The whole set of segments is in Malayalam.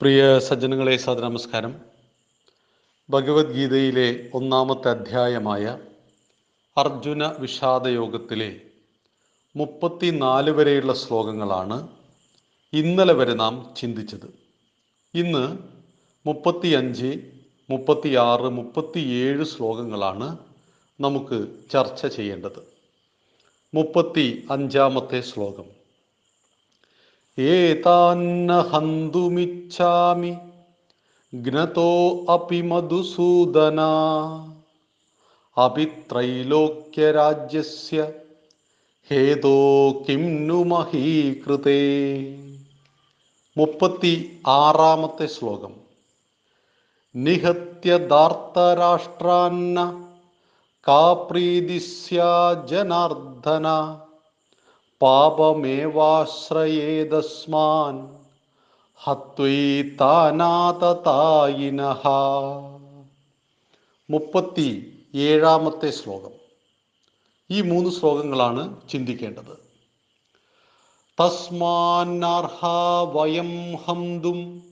പ്രിയ സജ്ജനങ്ങളെ നമസ്കാരം ഭഗവത്ഗീതയിലെ ഒന്നാമത്തെ അധ്യായമായ അർജുന വിഷാദയോഗത്തിലെ മുപ്പത്തിനാല് വരെയുള്ള ശ്ലോകങ്ങളാണ് ഇന്നലെ വരെ നാം ചിന്തിച്ചത്. ഇന്ന് മുപ്പത്തിയഞ്ച് മുപ്പത്തിയാറ് മുപ്പത്തിയേഴ് ശ്ലോകങ്ങളാണ് നമുക്ക് ചർച്ച ചെയ്യേണ്ടത്. മുപ്പത്തി അഞ്ചാമത്തെ ശ്ലോകം. ഏതാന്ന ഹന്തുമിച്ഛാമി ജ്ഞതോ അപി മധുസൂദന. അപി ത്രൈലോക്യരാജ്യസ്യ ഹേതോ കിം നു മഹീകൃതേ. മുപ്പത്തി ആറാമത്തെ ശ്ലോകം. നിഹത്യദാർത്തരാഷ്ട്രാന്ന കാ പ്രീതിസ്യ ജനാർദ്ദന പാപമേവാശ്രയേതസ്മാൻ ഹത്വൈതാനാതതായിനഃ മുപ്പത്തി ഏഴാമത്തെ ശ്ലോകം. ഈ മൂന്ന് ശ്ലോകങ്ങളാണ് ചിന്തിക്കേണ്ടത്. തസ്മാന്നർഹ വയം ഹന്തും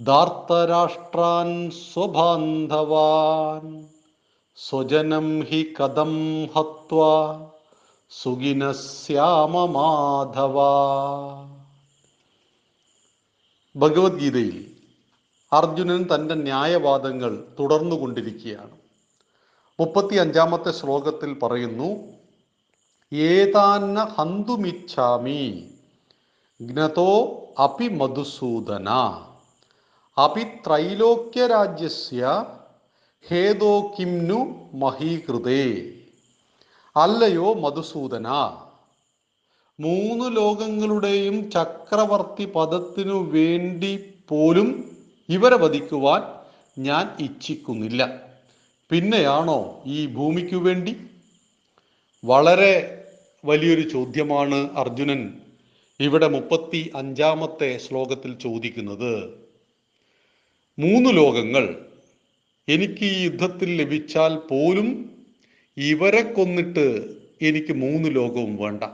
ദാർത്തരാഷ്ട്രാൻ സ്വബാന്ധവാൻ സ്വജനം ഹി കഥം ഹത്വാ. സുഖിനശ്യാമ മാധവ ഭഗവത്ഗീതയിൽ അർജുനൻ തന്റെ ന്യായവാദങ്ങൾ തുടർന്നുകൊണ്ടിരിക്കുകയാണ് മുപ്പത്തി അഞ്ചാമത്തെ ശ്ലോകത്തിൽ പറയുന്നു ഏതാന്ന ഹന്തുമിച്ഛാമി ജ്ഞതോ അപി മധുസൂദന. അപി ത്രൈലോക്യരാജ്യസ്യ ഹേതോ കിംനു മഹീകൃതേ. അല്ലയോ മധുസൂദന? മൂന്ന് ലോകങ്ങളുടെയും ചക്രവർത്തി പദത്തിനു വേണ്ടി പോലും ഇവരെ വധിക്കുവാൻ ഞാൻ ഇച്ഛിക്കുന്നില്ല. പിന്നെയാണോ ഈ ഭൂമിക്കു വേണ്ടി? വളരെ വലിയൊരു ചോദ്യമാണ് അർജുനൻ ഇവിടെ മുപ്പത്തി അഞ്ചാമത്തെ ശ്ലോകത്തിൽ ചോദിക്കുന്നത്. മൂന്ന് ലോകങ്ങൾ എനിക്ക് ഈ യുദ്ധത്തിൽ ലഭിച്ചാൽ പോലും ഇവരെ കൊന്നിട്ട് എനിക്ക് മൂന്ന് ലോകവും വേണ്ട.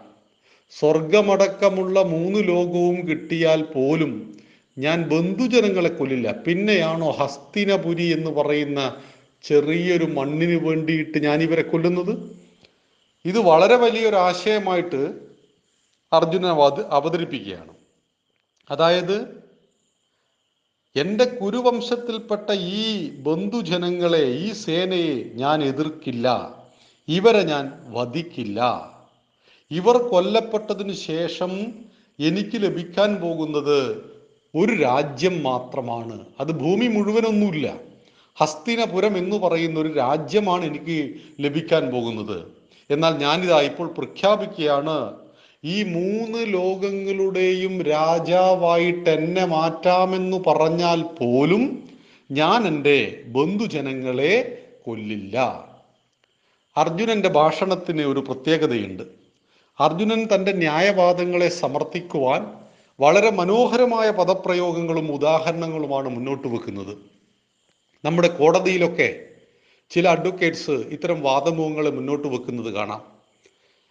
സ്വർഗമടക്കമുള്ള മൂന്ന് ലോകവും കിട്ടിയാൽ പോലും ഞാൻ ബന്ധുജനങ്ങളെ കൊല്ലില്ല. പിന്നെയാണോ ഹസ്തിനപുരി എന്ന് പറയുന്ന ചെറിയൊരു മണ്ണിന് വേണ്ടിയിട്ട് ഞാൻ ഇവരെ കൊല്ലുന്നത്? ഇത് വളരെ വലിയൊരു ആശയമായിട്ട് അർജുന അവതരിപ്പിക്കുകയാണ്. അതായത് എന്റെ കുരുവംശത്തിൽപ്പെട്ട ഈ ബന്ധുജനങ്ങളെ ഈ സേനയെ ഞാൻ എതിർക്കില്ല. ഇവരെ ഞാൻ വധിക്കില്ല. ഇവർ കൊല്ലപ്പെട്ടതിന് ശേഷം എനിക്ക് ലഭിക്കാൻ പോകുന്നത് ഒരു രാജ്യം മാത്രമാണ്. അത് ഭൂമി മുഴുവനൊന്നുമില്ല. ഹസ്തിനപുരം എന്ന് പറയുന്ന ഒരു രാജ്യമാണ് എനിക്ക് ലഭിക്കാൻ പോകുന്നത്. എന്നാൽ ഞാനിതാ ഇപ്പോൾ പ്രഖ്യാപിക്കുകയാണ് ഈ മൂന്ന് ലോകങ്ങളുടെയും രാജാവായിട്ട് എന്നെ മാറ്റാമെന്ന് പറഞ്ഞാൽ പോലും ഞാൻ എന്റെ ബന്ധുജനങ്ങളെ കൊല്ലില്ല. അർജുനന്റെ ഭാഷണത്തിന് ഒരു പ്രത്യേകതയുണ്ട്. അർജുനൻ തന്റെ ന്യായവാദങ്ങളെ സമർത്ഥിക്കുവാൻ വളരെ മനോഹരമായ പദപ്രയോഗങ്ങളും ഉദാഹരണങ്ങളുമാണ് മുന്നോട്ട് വെക്കുന്നത്. നമ്മുടെ കോടതിയിലൊക്കെ ചില അഡ്വക്കേറ്റ്സ് ഇത്തരം വാദമുഖങ്ങളെ മുന്നോട്ട് വെക്കുന്നത് കാണാം.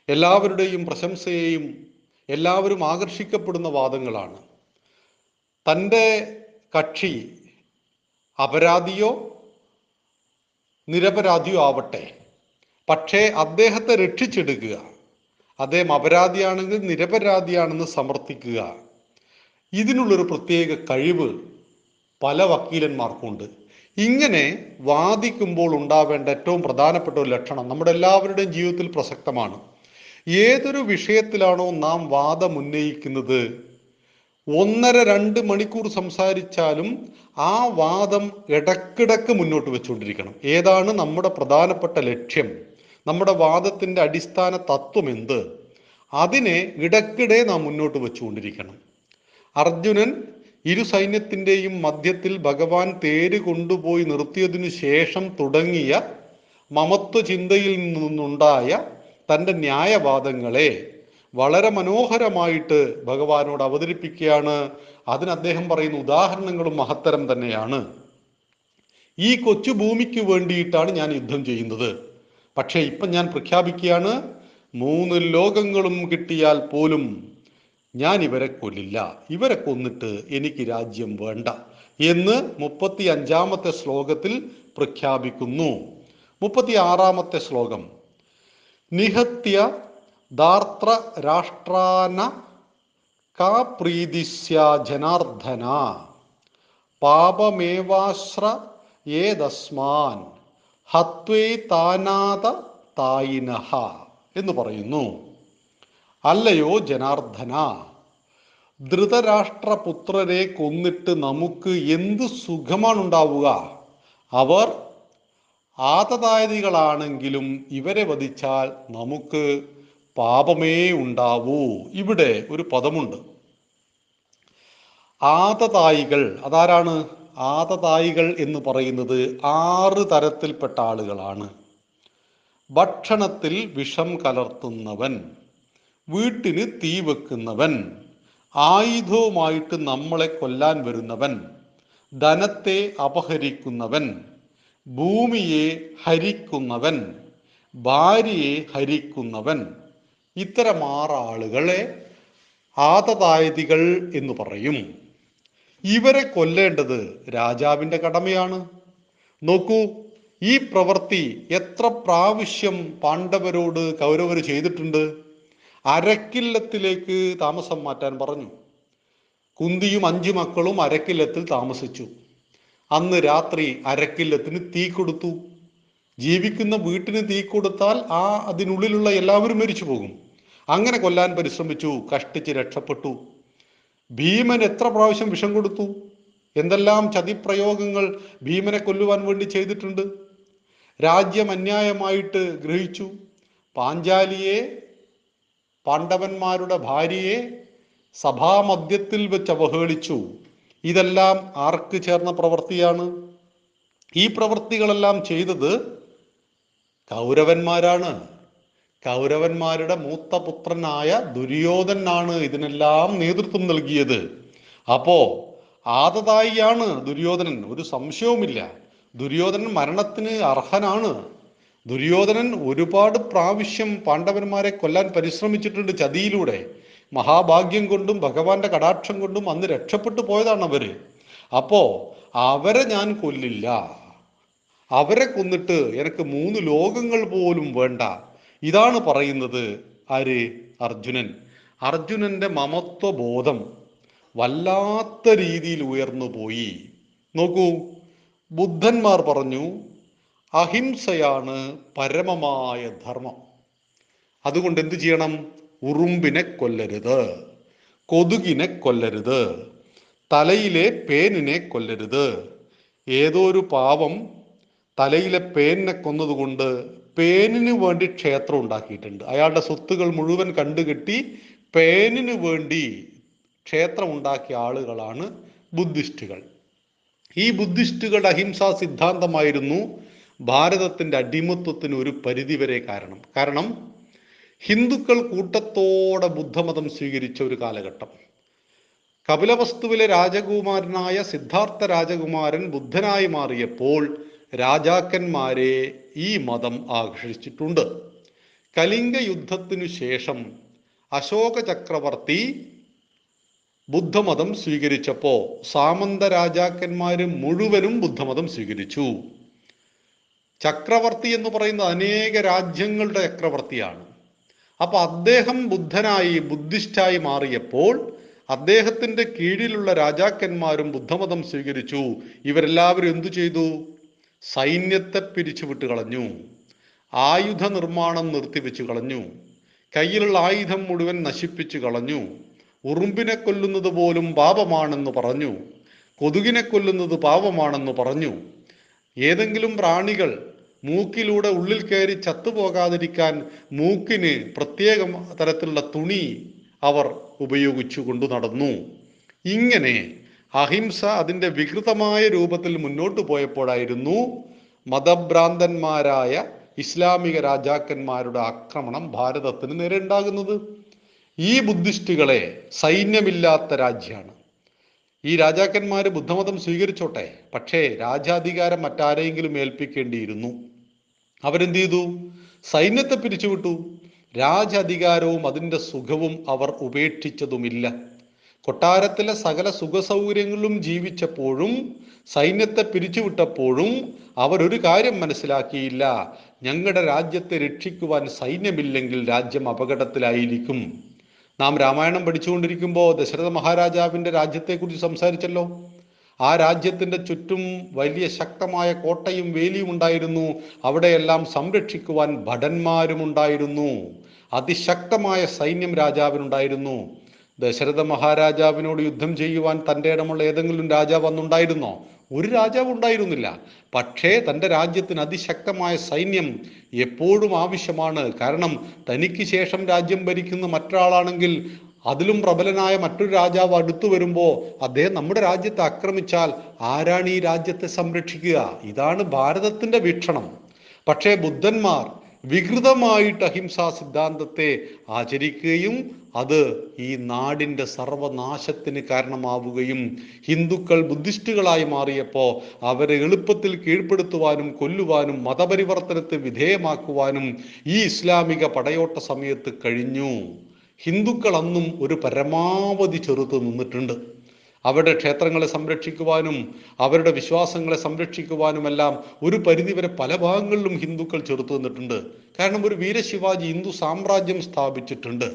എല്ലാവരുടെയും പ്രശംസയെയും എല്ലാവരും ആകർഷിക്കപ്പെടുന്ന വാദങ്ങളാണ്. തന്റെ കക്ഷി അപരാധിയോ നിരപരാധിയോ ആവട്ടെ പക്ഷേ അദ്ദേഹത്തെ രക്ഷിച്ചെടുക്കുക. അദ്ദേഹം അപരാധിയാണെങ്കിൽ നിരപരാധിയാണെന്ന് സമർത്ഥിക്കുക. ഇതിനുള്ളൊരു പ്രത്യേക കഴിവ് പല വക്കീലന്മാർക്കുണ്ട്. ഇങ്ങനെ വാദിക്കുമ്പോൾ ഉണ്ടാവേണ്ട ഏറ്റവും പ്രധാനപ്പെട്ട ഒരു ലക്ഷണം നമ്മുടെ എല്ലാവരുടെയും ജീവിതത്തിൽ പ്രസക്തമാണ്. ഏതൊരു വിഷയത്തിലാണോ നാം വാദം ഉന്നയിക്കുന്നത് ഒന്നര രണ്ട് മണിക്കൂർ സംസാരിച്ചാലും ആ വാദം ഇടക്കിടക്ക് മുന്നോട്ട് വെച്ചുകൊണ്ടിരിക്കണം. ഏതാണ് നമ്മുടെ പ്രധാനപ്പെട്ട ലക്ഷ്യം? നമ്മുടെ വാദത്തിന്റെ അടിസ്ഥാന തത്വം എന്ത്? അതിനെ ഇടക്കിടെ നാം മുന്നോട്ട് വെച്ചുകൊണ്ടിരിക്കണം. അർജുനൻ ഇരു സൈന്യത്തിന്റെയും മധ്യത്തിൽ ഭഗവാൻ തേര് കൊണ്ടുപോയി നിർത്തിയതിനു ശേഷം തുടങ്ങിയ മമത്വ ചിന്തയിൽ നിന്നുണ്ടായ തന്റെ ന്യായവാദങ്ങളെ വളരെ മനോഹരമായിട്ട് ഭഗവാനോട് അവതരിപ്പിക്കുകയാണ്. അതിന് അദ്ദേഹം പറയുന്ന ഉദാഹരണങ്ങളും മഹത്തരം തന്നെയാണ്. ഈ കൊച്ചു ഭൂമിക്ക് വേണ്ടിയിട്ടാണ് ഞാൻ യുദ്ധം ചെയ്യുന്നത്. പക്ഷേ ഇപ്പം ഞാൻ പ്രഖ്യാപിക്കുകയാണ് മൂന്ന് ലോകങ്ങളും കിട്ടിയാൽ പോലും ഞാൻ ഇവരെ കൊല്ലില്ല. ഇവരെ കൊന്നിട്ട് എനിക്ക് രാജ്യം വേണ്ട എന്ന് മുപ്പത്തി അഞ്ചാമത്തെ ശ്ലോകത്തിൽ പ്രഖ്യാപിക്കുന്നു. മുപ്പത്തി ആറാമത്തെ ശ്ലോകം. നിഹത്യ ദാർത്ര രാഷ്ട്രാന കാപ്രീതിസ്യ ജനാർദ്ദന. പാപമേവാശ്ര ഏതസ്മാൻ. ഹത്വേ താനാത തായിനഹ എന്ന് പറയുന്നു. അല്ലയോ ജനാർദ്ദന ധൃതരാഷ്ട്രപുത്രരെ കൊന്നിട്ട് നമുക്ക് എന്ത് സുഖമാണ് ഉണ്ടാവുക അവർ ആതതായതികളാണെങ്കിലും ഇവരെ വധിച്ചാൽ നമുക്ക് പാപമേ ഉണ്ടാവൂ. ഇവിടെ ഒരു പദമുണ്ട്. ആതതായികൾ അതാരാണ്? ആതതായികൾ എന്ന് പറയുന്നത് ആറ് തരത്തിൽപ്പെട്ട ആളുകളാണ്. ഭക്ഷണത്തിൽ വിഷം കലർത്തുന്നവൻ വീട്ടിന് തീ വെക്കുന്നവൻ ആയുധവുമായിട്ട് നമ്മളെ കൊല്ലാൻ വരുന്നവൻ ധനത്തെ അപഹരിക്കുന്നവൻ ഭൂമിയെ ഹരിക്കുന്നവൻ ഭാര്യയെ ഹരിക്കുന്നവൻ. ഇത്തരം ആറാളുകളെ ആതതായതികൾ എന്ന് പറയും. ഇവരെ കൊല്ലേണ്ടത് രാജാവിന്റെ കടമയാണ്. നോക്കൂ ഈ പ്രവൃത്തി എത്ര പ്രാവശ്യം പാണ്ഡവരോട് കൗരവർ ചെയ്തിട്ടുണ്ട്. അരക്കില്ലത്തിലേക്ക് താമസം മാറ്റാൻ പറഞ്ഞു. കുന്തിയും അഞ്ചു മക്കളും അരക്കില്ലത്തിൽ താമസിച്ചു. അന്ന് രാത്രി അരക്കില്ലത്തിന് തീ കൊടുത്തു. ജീവിക്കുന്ന വീട്ടിന് തീ കൊടുത്താൽ ആ അതിനുള്ളിലുള്ള എല്ലാവരും മരിച്ചു പോകും അങ്ങനെ കൊല്ലാൻ പരിശ്രമിച്ചു കഷ്ടിച്ച് രക്ഷപ്പെട്ടു. ഭീമൻ എത്ര പ്രാവശ്യം വിഷം കൊടുത്തു? എന്തെല്ലാം ചതിപ്രയോഗങ്ങൾ ഭീമനെ കൊല്ലുവാൻ വേണ്ടി ചെയ്തിട്ടുണ്ട്? രാജ്യം അന്യായമായിട്ട് ഗ്രഹിച്ചു. പാഞ്ചാലിയെ പാണ്ഡവന്മാരുടെ ഭാര്യയെ സഭാമധ്യത്തിൽ വെച്ച് അവഹേളിച്ചു. ഇതെല്ലാം ആർക്ക് ചേർന്ന പ്രവൃത്തിയാണ്? ഈ പ്രവൃത്തികളെല്ലാം ചെയ്തത് കൗരവന്മാരാണ്. കൗരവന്മാരുടെ മൂത്ത പുത്രനായ ദുര്യോധനാണ് ഇതിനെല്ലാം നേതൃത്വം നൽകിയത്. അപ്പോ ആദതായിയാണ് ദുര്യോധനൻ. ഒരു സംശയവുമില്ല. ദുര്യോധനൻ മരണത്തിന് അർഹനാണ്. ദുര്യോധനൻ ഒരുപാട് പ്രാവശ്യം പാണ്ഡവന്മാരെ കൊല്ലാൻ പരിശ്രമിച്ചിട്ടുണ്ട് ചതിയിലൂടെ. മഹാഭാഗ്യം കൊണ്ടും ഭഗവാന്റെ കടാക്ഷം കൊണ്ടും അന്ന് രക്ഷപ്പെട്ടു പോയതാണ് അവർ. അപ്പോ അവരെ ഞാൻ കൊല്ലില്ല. അവരെ കൊന്നിട്ട് എനിക്ക് മൂന്ന് ലോകങ്ങൾ പോലും വേണ്ട. ഇതാണ് പറയുന്നത് ആര്? അർജുനൻ. അർജുനന്റെ മമത്വ ബോധം വല്ലാത്ത രീതിയിൽ ഉയർന്നു പോയി. നോക്കൂ ബുദ്ധന്മാർ പറഞ്ഞു അഹിംസയാണ് പരമമായ ധർമ്മം. അതുകൊണ്ട് എന്ത് ചെയ്യണം? ഉറുമ്പിനെ കൊല്ലരുത് കൊതുകിനെ കൊല്ലരുത് തലയിലെ പേനിനെ കൊല്ലരുത്. ഏതോ ഒരു പാവം തലയിലെ പേനിനെ കൊന്നതുകൊണ്ട് പേനിന് വേണ്ടി ക്ഷേത്രം ഉണ്ടാക്കിയിട്ടുണ്ട്. അയാളുടെ സ്വത്തുകൾ മുഴുവൻ കണ്ടുകെട്ടി പേനിന് വേണ്ടി ക്ഷേത്രം ഉണ്ടാക്കിയ ആളുകളാണ് ബുദ്ധിസ്റ്റുകൾ. ഈ ബുദ്ധിസ്റ്റുകളുടെ അഹിംസാ സിദ്ധാന്തമായിരുന്നു ഭാരതത്തിന്റെ അടിമത്വത്തിന് ഒരു പരിധിവരെ കാരണം. കാരണം ഹിന്ദുക്കൾ കൂട്ടത്തോടെ ബുദ്ധമതം സ്വീകരിച്ച ഒരു കാലഘട്ടം. കപിലവസ്തുവിലെ രാജകുമാരനായ സിദ്ധാർത്ഥ രാജകുമാരൻ ബുദ്ധനായി മാറിയപ്പോൾ രാജാക്കന്മാരെ ഈ മതം ആകർഷിച്ചിട്ടുണ്ട്. കലിംഗ യുദ്ധത്തിനു ശേഷം അശോക ചക്രവർത്തി ബുദ്ധമതം സ്വീകരിച്ചപ്പോ സാമന്ത രാജാക്കന്മാർ മുഴുവനും ബുദ്ധമതം സ്വീകരിച്ചു. ചക്രവർത്തി എന്ന് പറയുന്നത് അനേക രാജ്യങ്ങളുടെ ചക്രവർത്തിയാണ്. അപ്പൊ അദ്ദേഹം ബുദ്ധനായി ബുദ്ധിസ്റ്റായി മാറിയപ്പോൾ അദ്ദേഹത്തിന്റെ കീഴിലുള്ള രാജാക്കന്മാരും ബുദ്ധമതം സ്വീകരിച്ചു. ഇവരെല്ലാവരും എന്തു ചെയ്തു? സൈന്യത്തെ പിരിച്ചുവിട്ട് കളഞ്ഞു. ആയുധ നിർമ്മാണം നിർത്തിവെച്ചു കളഞ്ഞു. കയ്യിലുള്ള ആയുധം മുഴുവൻ നശിപ്പിച്ചു കളഞ്ഞു. ഉറുമ്പിനെ കൊല്ലുന്നത് പോലും പാപമാണെന്ന് പറഞ്ഞു. കൊതുകിനെ കൊല്ലുന്നത് പാപമാണെന്ന് പറഞ്ഞു. ഏതെങ്കിലും പ്രാണികൾ മൂക്കിലൂടെ ഉള്ളിൽ കയറി ചത്തുപോകാതിരിക്കാൻ മൂക്കിന് പ്രത്യേക തരത്തിലുള്ള തുണി അവർ ഉപയോഗിച്ചു കൊണ്ടു നടന്നു. ഇങ്ങനെ അഹിംസ അതിന്റെ വികൃതമായ രൂപത്തിൽ മുന്നോട്ട് പോയപ്പോഴായിരുന്നു മതഭ്രാന്തന്മാരായ ഇസ്ലാമിക രാജാക്കന്മാരുടെ ആക്രമണം ഭാരതത്തിന് നേരെ ഉണ്ടാകുന്നത്. ഈ ബുദ്ധിസ്റ്റുകളെ സൈന്യമില്ലാത്ത രാജ്യമാണ്. ഈ രാജാക്കന്മാർ ബുദ്ധമതം സ്വീകരിച്ചോട്ടെ പക്ഷേ രാജാധികാരം മറ്റാരെങ്കിലും ഏൽപ്പിക്കേണ്ടിയിരുന്നു. അവരെന്ത് ചെയ്തു? സൈന്യത്തെ പിരിച്ചുവിട്ടു. രാജാധികാരവും അതിന്റെ സുഖവും അവർ ഉപേക്ഷിച്ചതുമില്ല. കൊട്ടാരത്തിലെ സകല സുഖസൗകര്യങ്ങളിലും ജീവിച്ചപ്പോഴും സൈന്യത്തെ പിരിച്ചുവിട്ടപ്പോഴും അവരൊരു കാര്യം മനസ്സിലാക്കിയില്ല. ഞങ്ങളുടെ രാജ്യത്തെ രക്ഷിക്കുവാൻ സൈന്യമില്ലെങ്കിൽ രാജ്യം അപകടത്തിലായിരിക്കും. നാം രാമായണം പഠിച്ചുകൊണ്ടിരിക്കുമ്പോൾ ദശരഥ മഹാരാജാവിന്റെ രാജ്യത്തെക്കുറിച്ച് സംസാരിച്ചല്ലോ. ആ രാജ്യത്തിന്റെ ചുറ്റും വലിയ ശക്തമായ കോട്ടയും വേലിയും ഉണ്ടായിരുന്നു. അവിടെയെല്ലാം സംരക്ഷിക്കുവാൻ ഭടന്മാരും ഉണ്ടായിരുന്നു അതിശക്തമായ സൈന്യം രാജാവിനുണ്ടായിരുന്നു. ദശരഥ മഹാരാജാവിനോട് യുദ്ധം ചെയ്യുവാൻ തന്റെ ഇടമുള്ള ഏതെങ്കിലും രാജാവ് അന്നുണ്ടായിരുന്നോ? ഒരു രാജാവ് ഉണ്ടായിരുന്നില്ല. പക്ഷേ തന്റെ രാജ്യത്തിന് അതിശക്തമായ സൈന്യം എപ്പോഴും ആവശ്യമാണ്. കാരണം തനിക്ക് ശേഷം രാജ്യം ഭരിക്കുന്ന മറ്റൊരാളാണെങ്കിൽ അതിലും പ്രബലനായ മറ്റൊരു രാജാവ് അടുത്തു വരുമ്പോൾ അദ്ദേഹം നമ്മുടെ രാജ്യത്തെ ആക്രമിച്ചാൽ ആരാണ് ഈ രാജ്യത്തെ സംരക്ഷിക്കുക? ഇതാണ് ഭാരതത്തിന്റെ വീക്ഷണം. പക്ഷേ ബുദ്ധന്മാർ വികൃതമായിട്ട് അഹിംസാ സിദ്ധാന്തത്തെ ആചരിക്കുകയും അത് ഈ നാടിന്റെ സർവനാശത്തിന് കാരണമാവുകയും ഹിന്ദുക്കൾ ബുദ്ധിസ്റ്റുകളായി മാറിയപ്പോൾ അവരെ എളുപ്പത്തിൽ കീഴ്പ്പെടുത്തുവാനും കൊല്ലുവാനും മതപരിവർത്തനത്തെ വിധേയമാക്കുവാനും ഈ ഇസ്ലാമിക പടയോട്ട സമയത്ത് കഴിഞ്ഞു. ഹിന്ദുക്കൾ അന്നും ഒരു പരമാവധി ചെറുത്ത് നിന്നിട്ടുണ്ട്. അവരുടെ ക്ഷേത്രങ്ങളെ സംരക്ഷിക്കുവാനും അവരുടെ വിശ്വാസങ്ങളെ സംരക്ഷിക്കുവാനുമെല്ലാം ഒരു പരിധിവരെ പല ഭാഗങ്ങളിലും ഹിന്ദുക്കൾ ചെറുത്തു നിന്നിട്ടുണ്ട്. കാരണം ഒരു വീരശിവാജി ഹിന്ദു സാമ്രാജ്യം സ്ഥാപിച്ചിട്ടുണ്ട്.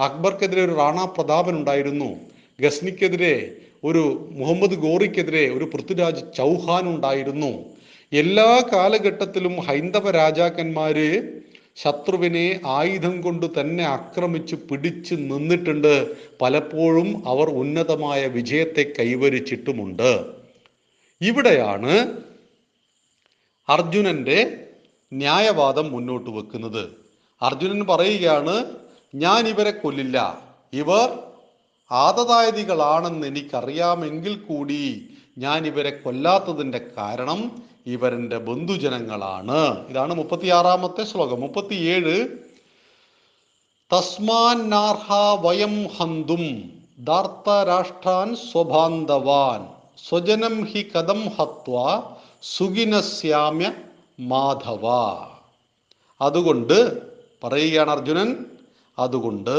അക്ബർക്കെതിരെ ഒരു റാണാ പ്രതാപൻ ഉണ്ടായിരുന്നു. ഗസ്നിക്കെതിരെ ഒരു മുഹമ്മദ് ഗോറിക്കെതിരെ ഒരു പൃഥ്വിരാജ് ചൗഹാൻ ഉണ്ടായിരുന്നു. എല്ലാ കാലഘട്ടത്തിലും ഹൈന്ദവ രാജാക്കന്മാര് ശത്രുവിനെ ആയുധം കൊണ്ട് തന്നെ ആക്രമിച്ചു പിടിച്ചു നിന്നിട്ടുണ്ട്. പലപ്പോഴും അവർ ഉന്നതമായ വിജയത്തെ കൈവരിച്ചിട്ടുമുണ്ട്. ഇവിടെയാണ് അർജുനന്റെ ന്യായവാദം മുന്നോട്ട് വെക്കുന്നത്. അർജുനൻ പറയുകയാണ് ഞാൻ ഇവരെ കൊല്ലില്ല. ഇവർ ആതതായതികളാണെന്ന് എനിക്കറിയാമെങ്കിൽ കൂടി ഞാൻ ഇവരെ കൊല്ലാത്തതിന്റെ കാരണം ഇവരെന്റെ ബന്ധുജനങ്ങളാണ്. ഇതാണ് മുപ്പത്തിയാറാമത്തെ ശ്ലോകം. മുപ്പത്തിയേഴ് തസ്മാൻ നാർഹ വയം ഹന്തും ദാർത്തരാഷ്ട്രാൻ സ്വഭാന്തവാൻ സ്വജനം ഹി കഥം ഹത്വ സുഖിനസ്യാമ്യ മാധവ. അതുകൊണ്ട് പറയുകയാണ് അർജുനൻ അതുകൊണ്ട്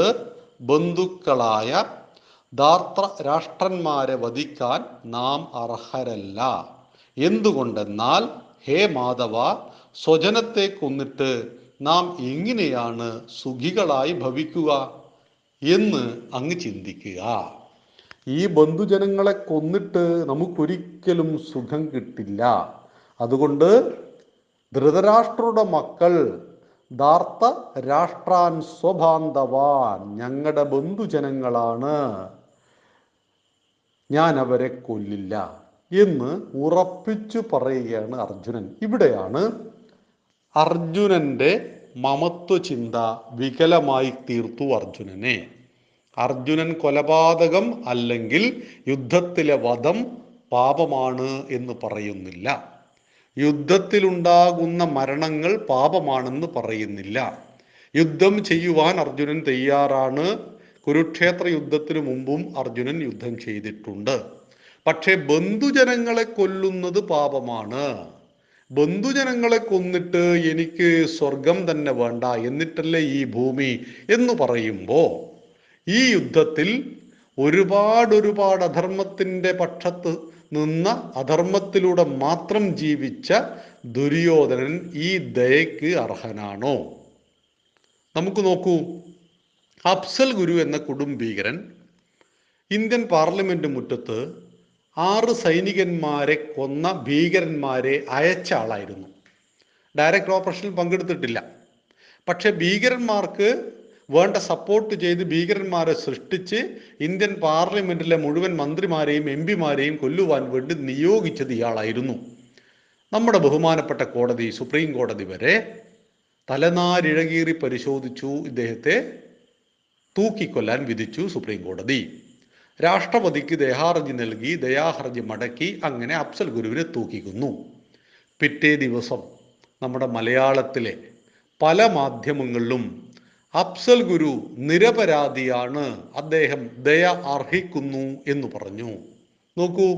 ബന്ധുക്കളായ ധാർത്ര രാഷ്ട്രന്മാരെ വധിക്കാൻ നാം അർഹരല്ല. എന്തുകൊണ്ടെന്നാൽ ഹേ മാധവ സ്വജനത്തെ കൊന്നിട്ട് നാം എങ്ങനെയാണ് സുഖികളായി ഭവിക്കുക എന്ന് അങ്ങ് ചിന്തിക്കുക. ഈ ബന്ധുജനങ്ങളെ കൊന്നിട്ട് നമുക്കൊരിക്കലും സുഖം കിട്ടില്ല. അതുകൊണ്ട് ധൃതരാഷ്ട്രയുടെ മക്കൾ ധാർത്ത രാഷ്ട്രാൻ സ്വഭാന്തവാൻ ഞങ്ങളുടെ ബന്ധുജനങ്ങളാണ്. ഞാൻ അവരെ കൊല്ലില്ല. എന്ന് ഉറപ്പിച്ചു പറയുകയാണ് അർജുനൻ. ഇവിടെയാണ് അർജുനന്റെ മമത്വ ചിന്ത വികലമായി തീർത്തു അർജുനനെ. അർജുനൻ കൊലപാതകം അല്ലെങ്കിൽ യുദ്ധത്തിലെ വധം പാപമാണ് എന്ന് പറയുന്നില്ല. യുദ്ധത്തിലുണ്ടാകുന്ന മരണങ്ങൾ പാപമാണെന്ന് പറയുന്നില്ല. യുദ്ധം ചെയ്യുവാൻ അർജുനൻ തയ്യാറാണ്. കുരുക്ഷേത്ര യുദ്ധത്തിനു മുമ്പും അർജുനൻ യുദ്ധം ചെയ്തിട്ടുണ്ട്. പക്ഷേ ബന്ധുജനങ്ങളെ കൊല്ലുന്നത് പാപമാണ്. ബന്ധുജനങ്ങളെ കൊന്നിട്ട് എനിക്ക് സ്വർഗം തന്നെ വേണ്ട എന്നിട്ടല്ലേ ഈ ഭൂമി എന്ന് പറയുമ്പോൾ ഈ യുദ്ധത്തിൽ ഒരുപാട് ഒരുപാട് അധർമ്മത്തിന്റെ പക്ഷത്ത് നിന്ന അധർമ്മത്തിലൂടെ മാത്രം ജീവിച്ച ദുര്യോധനൻ ഈ ദയക്ക് അർഹനാണോ? നമുക്ക് നോക്കൂ. അഫ്സൽ ഗുരു എന്ന കുടുംബീകരൻ ഇന്ത്യൻ പാർലമെന്റ് മുറ്റത്ത് ആറ് സൈനികന്മാരെ കൊന്ന ഭീകരന്മാരെ അയച്ച ആളായിരുന്നു. ഡയറക്റ്റ് ഓപ്പറേഷനിൽ പങ്കെടുത്തിട്ടില്ല. പക്ഷെ ഭീകരന്മാർക്ക് വേണ്ട സപ്പോർട്ട് ചെയ്ത് ഭീകരന്മാരെ സൃഷ്ടിച്ച് ഇന്ത്യൻ പാർലമെന്റിലെ മുഴുവൻ മന്ത്രിമാരെയും എം പിമാരെയും കൊല്ലുവാൻ വേണ്ടി നിയോഗിച്ചത് ഇയാളായിരുന്നു. നമ്മുടെ ബഹുമാനപ്പെട്ട കോടതി സുപ്രീം കോടതി വരെ തലനാരിഴകീറി പരിശോധിച്ചു. ഇദ്ദേഹത്തെ തൂക്കിക്കൊല്ലാൻ വിധിച്ചു സുപ്രീം കോടതി രാഷ്ട്രപതിക്ക് ദയാഹർജി നൽകി ദയാഹർജി മടക്കി അങ്ങനെ അഫ്സൽ ഗുരുവിനെ തൂക്കിക്കുന്നു. പിറ്റേ ദിവസം നമ്മുടെ മലയാളത്തിലെ പല മാധ്യമങ്ങളിലും അഫ്സൽ ഗുരു നിരപരാധിയാണ് അദ്ദേഹം ദയ അർഹിക്കുന്നു എന്ന് പറഞ്ഞു. നോക്കൂ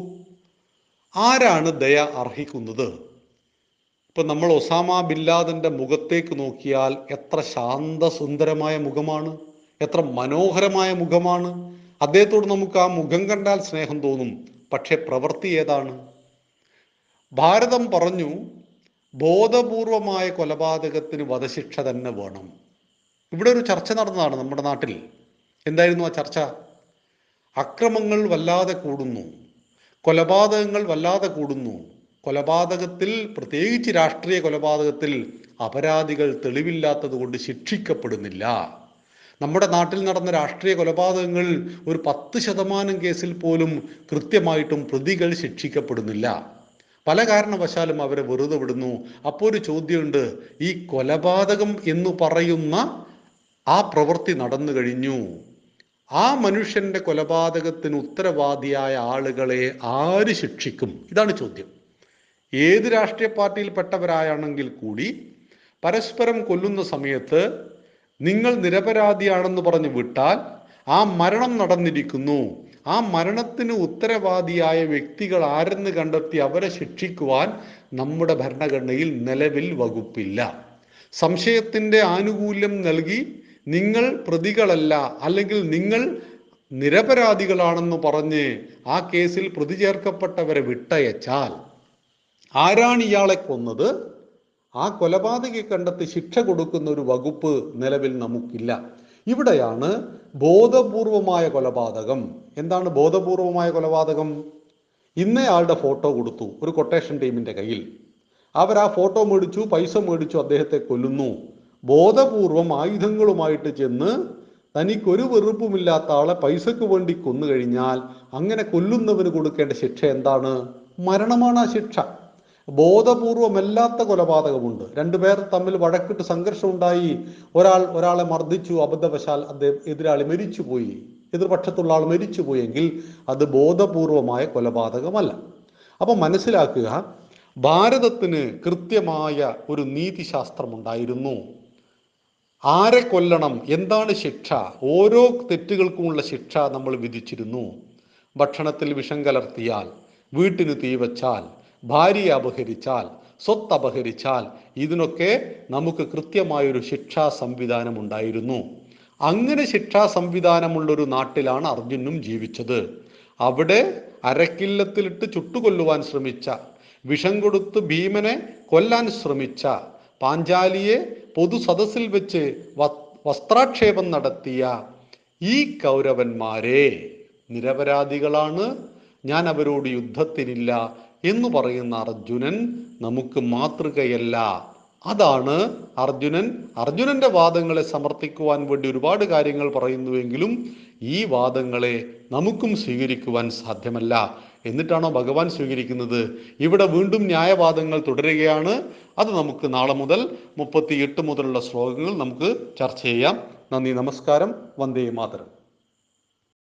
ആരാണ് ദയ അർഹിക്കുന്നത്? ഇപ്പൊ നമ്മൾ ഒസാമ ബില്ലാദിന്റെ മുഖത്തേക്ക് നോക്കിയാൽ എത്ര ശാന്തസുന്ദരമായ മുഖമാണ് എത്ര മനോഹരമായ മുഖമാണ് അദ്ദേഹത്തോട് നമുക്ക് ആ മുഖം കണ്ടാൽ സ്നേഹം തോന്നും. പക്ഷെ പ്രവൃത്തി ഏതാണ്? ഭാരതം പറഞ്ഞു ബോധപൂർവമായ കൊലപാതകത്തിന് വധശിക്ഷ തന്നെ വേണം. ഇവിടെ ഒരു ചർച്ച നടന്നതാണ് നമ്മുടെ നാട്ടിൽ. എന്തായിരുന്നു ആ ചർച്ച? അക്രമങ്ങൾ വല്ലാതെ കൂടുന്നു. കൊലപാതകങ്ങൾ വല്ലാതെ കൂടുന്നു. കൊലപാതകത്തിൽ പ്രത്യേകിച്ച് രാഷ്ട്രീയ കൊലപാതകത്തിൽ അപരാധികൾ തെളിവില്ലാത്തത് കൊണ്ട് ശിക്ഷിക്കപ്പെടുന്നില്ല. നമ്മുടെ നാട്ടിൽ നടന്ന രാഷ്ട്രീയ കൊലപാതകങ്ങളിൽ ഒരു പത്ത് ശതമാനം കേസിൽ പോലും കൃത്യമായിട്ടും പ്രതികൾ ശിക്ഷിക്കപ്പെടുന്നില്ല. പല കാരണവശാലും അവരെ വെറുതെ വിടുന്നു. അപ്പോൾ ഒരു ചോദ്യമുണ്ട് ഈ കൊലപാതകം എന്ന് പറയുന്ന ആ പ്രവൃത്തി നടന്നു കഴിഞ്ഞു. ആ മനുഷ്യന്റെ കൊലപാതകത്തിന് ഉത്തരവാദിയായ ആളുകളെ ആര് ശിക്ഷിക്കും? ഇതാണ് ചോദ്യം. ഏത് രാഷ്ട്രീയ പാർട്ടിയിൽപ്പെട്ടവരായാണെങ്കിൽ കൂടി പരസ്പരം കൊല്ലുന്ന സമയത്ത് നിങ്ങൾ നിരപരാധിയാണെന്ന് പറഞ്ഞ് വിട്ടാൽ ആ മരണം നടന്നിരിക്കുന്നു. ആ മരണത്തിന് ഉത്തരവാദിയായ വ്യക്തികൾ ആരെന്ന് കണ്ടെത്തി അവരെ ശിക്ഷിക്കുവാൻ നമ്മുടെ ഭരണഘടനയിൽ നിലവിൽ വകുപ്പില്ല. സംശയത്തിന്റെ ആനുകൂല്യം നൽകി നിങ്ങൾ പ്രതികളല്ല അല്ലെങ്കിൽ നിങ്ങൾ നിരപരാധികളാണെന്ന് പറഞ്ഞ് ആ കേസിൽ പ്രതി ചേർക്കപ്പെട്ടവരെ വിട്ടയച്ചാൽ ആരാണ് ഇയാളെ കൊന്നത്? ആ കൊലപാതകി കണ്ടെത്തി ശിക്ഷ കൊടുക്കുന്ന ഒരു വകുപ്പ് നിലവിൽ നമുക്കില്ല. ഇവിടെയാണ് ബോധപൂർവമായ കൊലപാതകം. എന്താണ് ബോധപൂർവമായ കൊലപാതകം? ഇന്നയാളുടെ ഫോട്ടോ കൊടുത്തു ഒരു കൊട്ടേഷൻ ടീമിന്റെ കയ്യിൽ. അവർ ആ ഫോട്ടോ മേടിച്ചു പൈസ മേടിച്ചു അദ്ദേഹത്തെ കൊല്ലുന്നു. ബോധപൂർവം ആയുധങ്ങളുമായിട്ട് ചെന്ന് തനിക്കൊരു വെറുപ്പുമില്ലാത്ത ആളെ പൈസക്ക് വേണ്ടി കൊന്നു കഴിഞ്ഞാൽ അങ്ങനെ കൊല്ലുന്നവന് കൊടുക്കേണ്ട ശിക്ഷ എന്താണ്? മരണമാണ് ആ ശിക്ഷ. ബോധപൂർവമല്ലാത്ത കൊലപാതകമുണ്ട്. രണ്ടുപേർ തമ്മിൽ വഴക്കിട്ട് സംഘർഷം ഉണ്ടായി ഒരാൾ ഒരാളെ മർദ്ദിച്ചു അബദ്ധവശാൽ അദ്ദേഹം എതിരാളി മരിച്ചുപോയി. എതിർപക്ഷത്തുള്ള ആൾ മരിച്ചുപോയെങ്കിൽ അത് ബോധപൂർവമായ കൊലപാതകമല്ല. അപ്പൊ മനസ്സിലാക്കുക ഭാരതത്തിന് കൃത്യമായ ഒരു നീതിശാസ്ത്രമുണ്ടായിരുന്നു. ആരെ കൊല്ലണം എന്താണ് ശിക്ഷ? ഓരോ തെറ്റുകൾക്കുമുള്ള ശിക്ഷ നമ്മൾ വിധിച്ചിരുന്നു. ഭക്ഷണത്തിൽ വിഷം കലർത്തിയാൽ വീട്ടിന് തീ വച്ചാൽ ഭാര്യയെ അപഹരിച്ചാൽ സ്വത്ത് അപഹരിച്ചാൽ ഇതിനൊക്കെ നമുക്ക് കൃത്യമായൊരു ശിക്ഷാ സംവിധാനം ഉണ്ടായിരുന്നു. അങ്ങനെ ശിക്ഷാ സംവിധാനമുള്ളൊരു നാട്ടിലാണ് അർജുനും ജീവിച്ചത്. അവിടെ അരക്കില്ലത്തിലിട്ട് ചുട്ടുകൊല്ലുവാൻ ശ്രമിച്ച വിഷം കൊടുത്ത് ഭീമനെ കൊല്ലാൻ ശ്രമിച്ച പാഞ്ചാലിയെ പൊതു സദസ്സിൽ വെച്ച് വസ്ത്രാക്ഷേപം നടത്തിയ ഈ കൗരവന്മാരെ നിരപരാധികളാണ്. ഞാൻ അവരോട് യുദ്ധത്തിനില്ല എന്ന് പറയുന്ന അർജുനൻ നമുക്ക് മാതൃകയല്ല. അതാണ് അർജുനൻ. അർജുനന്റെ വാദങ്ങളെ സമർത്ഥിക്കുവാൻ വേണ്ടി ഒരുപാട് കാര്യങ്ങൾ പറയുന്നുവെങ്കിലും ഈ വാദങ്ങളെ നമുക്കും സ്വീകരിക്കുവാൻ സാധ്യമല്ല. എന്നിട്ടാണോ ഭഗവാൻ സ്വീകരിക്കുന്നത്? ഇവിടെ വീണ്ടും ന്യായവാദങ്ങൾ തുടരുകയാണ്. അത് നമുക്ക് നാളെ മുതൽ മുപ്പത്തി എട്ട് മുതലുള്ള ശ്ലോകങ്ങൾ നമുക്ക് ചർച്ച ചെയ്യാം. നന്ദി നമസ്കാരം. വന്ദേ മാതരം.